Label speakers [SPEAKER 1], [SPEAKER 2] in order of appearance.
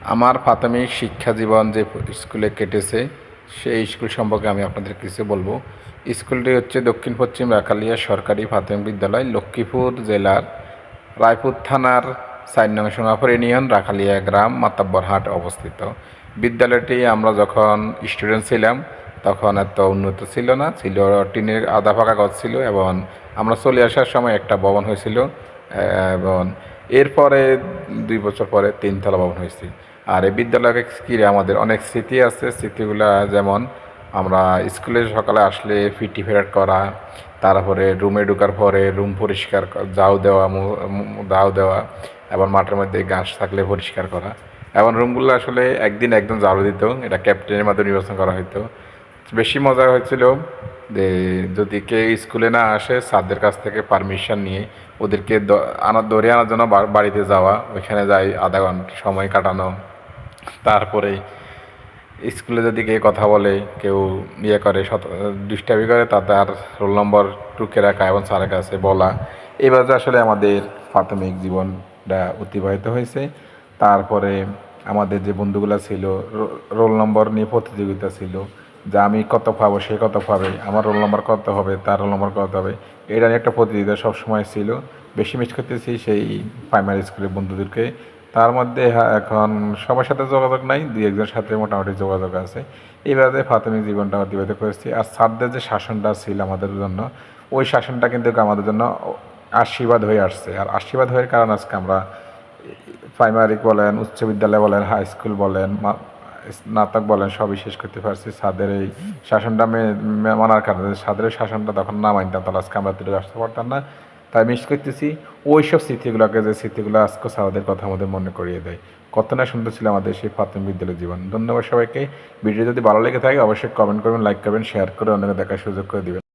[SPEAKER 1] আমার প্রাথমিক শিক্ষা জীবন যে স্কুলে কেটেছে, সেই স্কুল সম্পর্কে আমি আপনাদের কিছু বলব। স্কুলটি হচ্ছে দক্ষিণ পশ্চিম রাখালিয়া সরকারি প্রাথমিক বিদ্যালয়, লক্ষ্মীপুর জেলার রায়পুর থানার চার নং সোনাপুর ইউনিয়ন রাখালিয়া গ্রাম মাতাব্বরহাট অবস্থিত। বিদ্যালয়টি আমরা যখন স্টুডেন্ট ছিলাম, তখন এত উন্নত ছিল না, ছিল টিনের আধা ফাঁকা ঘর ছিল এবং আমরা চলে আসার সময় একটা ভবন হয়েছিল এবং এরপরে দুই বছর পরে তিনতলা ভবন হয়েছে। আর এই বিদ্যালয়কে ঘিরে আমাদের অনেক স্মৃতি আছে। স্মৃতিগুলা যেমন আমরা স্কুলে সকালে আসলে ফিটি ফেরাট করা, তারপরে রুমে ঢোকার পরে রুম পরিষ্কার জাউ দেওয়া দাও দেওয়া এবং মাঠের মধ্যে ঘাস থাকলে পরিষ্কার করা। এবং রুমগুলো আসলে একদিন একদম ঝাড়ু দিত। এটা ক্যাপ্টেনের মাধ্যমে নির্বাচন করা হতো বেশি মজা হয়েছিল যে যদি কেউ স্কুলে না আসে, স্যারদের কাছ থেকে পারমিশন নিয়ে ওদেরকে দ- আনা, ধরে আনার জন্য বাড়িতে যাওয়া, ওইখানে যাই, আধা ঘণ্টা সময় কাটানো। তারপরে স্কুলে যদি কেউ কথা বলে, কেউ ইয়ে করে দুষ্টামি করে, তাতে আর রোল নম্বর টুকে রাখা এবং স্যারের কাছে বলা এইভাবে আসলে আমাদের প্রাথমিক জীবনটা অতিবাহিত হয়েছে। তারপরে আমাদের যে বন্ধুগুলো ছিল রোল নম্বর নিয়ে প্রতিযোগিতা ছিল যে আমি কত পাবো সে কত পাবে আমার রোল নম্বর কত হবে, তার রোল নম্বর কত হবে, এটা একটা প্রতিযোগিতা সবসময় ছিল। বেশি মিস করতেছি সেই প্রাইমারি স্কুলের বন্ধুদেরকে। তার মধ্যে এখন সবার সাথে যোগাযোগ নাই, দুই একজনের সাথে মোটামুটি যোগাযোগ আছে। এইভাবে প্রাথমিক জীবনটা অতিবাহিত করেছি। আর স্যারদের যে শাসনটা ছিল আমাদের জন্য, ওই শাসনটা কিন্তু আমাদের জন্য আশীর্বাদ হয়ে আসছে। আর আশীর্বাদ হয়ে কারণ আজকে আমরা প্রাইমারি বলেন, উচ্চ বিদ্যালয় বলেন হাই স্কুল বলেন স্নাতক বলেন, সবই শেষ করতে পারছি। সাদের এই শাসনটা মানার কারণে সাদের শাসনটা তখন না মানতাম তাহলে আজকে আমরা তুলে আসতে পারতাম না। তাই মিস করতেছি ওই সব স্মৃতিগুলোকে যে স্মৃতিগুলো আজকে সারাদের কথা আমাদের মনে করিয়ে দেয়। কত না সুন্দর ছিল আমাদের সেই প্রাথমিক বিদ্যালয় জীবন। ধন্যবাদ সবাইকে। ভিডিও যদি ভালো লেগে থাকে, অবশ্যই কমেন্ট করবেন লাইক করবেন শেয়ার করে অনেকে দেখার সুযোগ করে দিবেন।